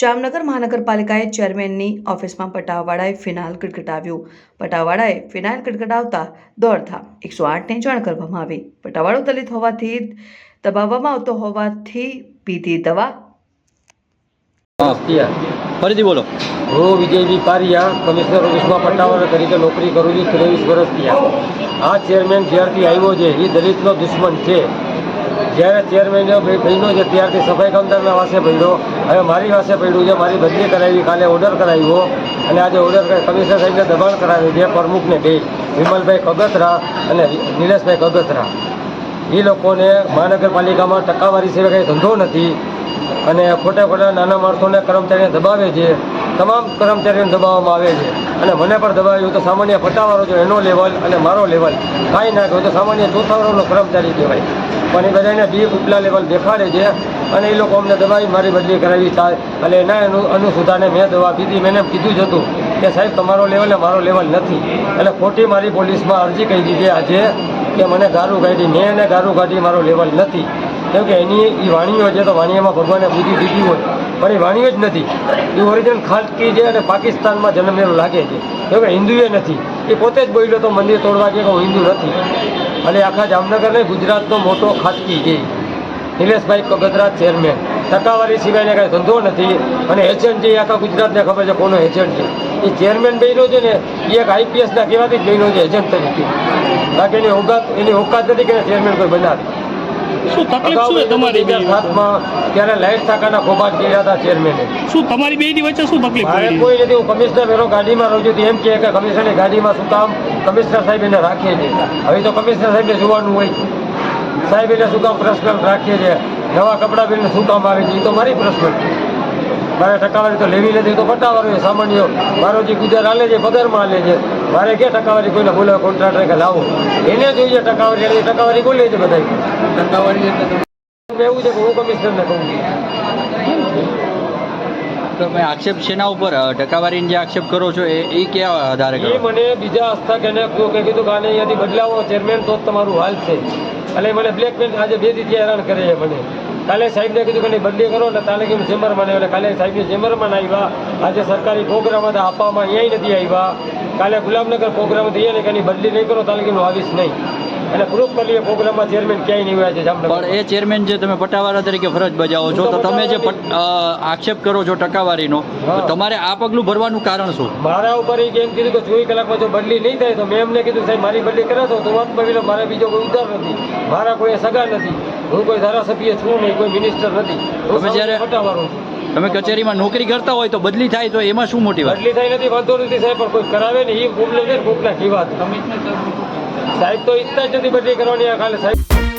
જામનગર મહાનગરપાલિકાએ ચેરમેનની ઓફિસમાં પટાવાળાએ ફિનાઇલ કટકટાવ્યું પટાવાળાએ ફિનાઇલ કટકટાવતા દોડધામ એકસો આઠને જાણ કરવામાં આવી. પટાવાળો દલિત હોવાથી દબાવવામાં આવતો હોવાથી પીધી દવા. ફરીથી બોલો. હું વિજયજી પારિયા કમિશનર ઓફિસમાં પટ્ટાવાળા તરીકે નોકરી કરું છું ત્રેવીસ વર્ષ થયા. આ ચેરમેન જ્યારથી આવ્યો છે એ દલિતનો દુશ્મન છે. જ્યારે ચેરમેન બન્યો છે ત્યારથી સફાઈ કામદારના વાસે પડ્યો હવે મારી પાસે પડ્યું છે, મારી બદલી કરાવી, કાલે ઓર્ડર કરાવ્યો. અને આજે ઓર્ડર કમિશનર સાહેબને દબાણ કરાવ્યું છે, પ્રમુખને બે, વિમલભાઈ કગતરા અને નિલેશભાઈ કગતરા એ લોકોને મહાનગરપાલિકામાં ટકાવારી સિવાય કંઈ ધંધો નથી અને ખોટા ખોટા નાના માણસોને કર્મચારીને દબાવે છે, તમામ કર્મચારીઓને દબાવવામાં આવે છે. અને મને પણ દબાવ્યું તો સામાન્ય પટ્ટાવાળો છે એનો લેવલ અને મારો લેવલ કાંઈ ના કહ્યું તો સામાન્ય ચોથા કર્મચારી કહેવાય. પણ એ બધાને બી ઉપલા લેવલ દેખાડે છે. અને એ લોકો અમને દબાવી મારી બદલી કરાવી થાય એટલે એના અનુસુધાને મેં દવા પીધી. મેં કીધું જ હતું કે સાહેબ, તમારો લેવલ મારો લેવલ નથી. એટલે ખોટી મારી પોલીસમાં અરજી કરી દીધી આજે કે મને ગારું કાઢી, મેં એને ગારું કાઢી, મારો લેવલ નથી. કેમ કે એની એ વાણીઓ છે તો વાણીઓમાં ભગવાને બુદ્ધિ દીધી હોય. પણ એ વાણીઓ જ નથી. એ ઓરિજિનલ ખાટકી છે અને પાકિસ્તાનમાં જન્મેલું લાગે છે. કેમ કે હિન્દુએ નથી. એ પોતે જ બોલ્યો તો મંદિર તોડવા કે હું હિન્દુ નથી. અને આખા જામનગર ને ગુજરાતનો મોટો ખાટકી છે. નિલેશભાઈ કગતરા ચેરમેન ટકાવારી સિવાયને કાંઈ ધંધો નથી અને એજન્ટ છે એ આખા ગુજરાતને ખબર છે કોનો એજન્ટ છે એ ચેરમેન બન્યો છે ને એ એક આઈપીએસના કહેવાથી જ બન્યો છે એજન્ટ તરીકે. બાકી એની ઓકાત એની ઓકાત નથી કે ચેરમેન કોઈ બનાવે. ત્યારે લાઈટ શાખાના કૌભાંડ કર્યા હતા ચેરમેને શું તમારી બે ની વચ્ચે શું તકલીફ મારે કોઈ નથી હું કમિશનર વેરો ગાડીમાં રહું છું તો એમ કે કમિશનરની ગાડીમાં શું કામ? કમિશનર સાહેબ એને રાખીએ છે હવે તો કમિશનર સાહેબને જોવાનું હોય. સાહેબ એને શું કામ પ્રશ્ન રાખીએ છીએ? નવા કપડાં પહેરીને શું કામ આવે છે? એ તો મારી પ્રશ્ન મારે ટકાવારી તો લેવી નથી તો પટાવાળો સામાન્ય. મારો જે ગુજરાત હાલે છે પગારમાં હાલે છે. મારે કે ટકાવારી કોઈને બોલાવે કોન્ટ્રાક્ટર કે લાવો. એને જોઈએ ટકાવારી એટલે ટકાવારી બોલે છે બધા ટકાવારી એવું છે કે હું કમિશનરને કહું છું. તમે આક્ષેપ શેના ઉપર ટકાવારી જે આક્ષેપ કરો છો, એ એ કયા આધારે એ મને બીજા હસ્તક એને કીધું કે આને અહીંયાથી બદલાવો ચેરમેન તો તમારું હાલ છે. એટલે મને બ્લેકમેલ આજે બે દીધી હેરાન કરે છે મને. કાલે સાહેબને કીધું કે નહીં બદલી કરો એટલે કાલે કેમ નહીં એટલે કાલે સાહેબની ચેમ્બરમાં આવ્યા. આજે સરકારી પ્રોગ્રામ હતા, આપવામાં અહીંયા નથી આવ્યા. કાલે ગુલામનગર પ્રોગ્રામ હતી, એને કે બદલી નહીં કરો તાલે કેમ આવીશ નહીં? એટલે પ્રૂફ કરી લઈએ પ્રોગ્રામમાં ચેરમેન ક્યાંય નહીં હોય છે પણ એ ચેરમેન જે તમે પટ્ટાવાળા તરીકે ફરજ બજાવો છો તો તમે જે આક્ષેપ કરો છો ટકાવારીનો તમારે આ પગલું ભરવાનું કારણ શું? મારા ઉપર એ એમ કીધું કે ચોવીસ કલાકમાં જો બદલી નહીં થાય તો મેં એમને કીધું સાહેબ મારી બદલી કરે તો તો વાત પડી મારે બીજો કોઈ ઉધાર નથી. મારા કોઈ સગા નથી. હું કોઈ ધારાસભ્ય છું નહીં કોઈ મિનિસ્ટર નથી. તમે જ્યારે- પટ્ટાવાળો છું. તમે કચેરીમાં નોકરી કરતા હોય તો બદલી થાય તો એમાં શું મોટી વાત? બદલી થાય નથી વાંધો નથી સાહેબ પણ કોઈ કરાવે ને એ પ્રોબ્લેમ છે એ વાત કેવા સાહેબ તો ઈચ્છતા જ નથી બદલી કરવાની ખાલી સાહેબ.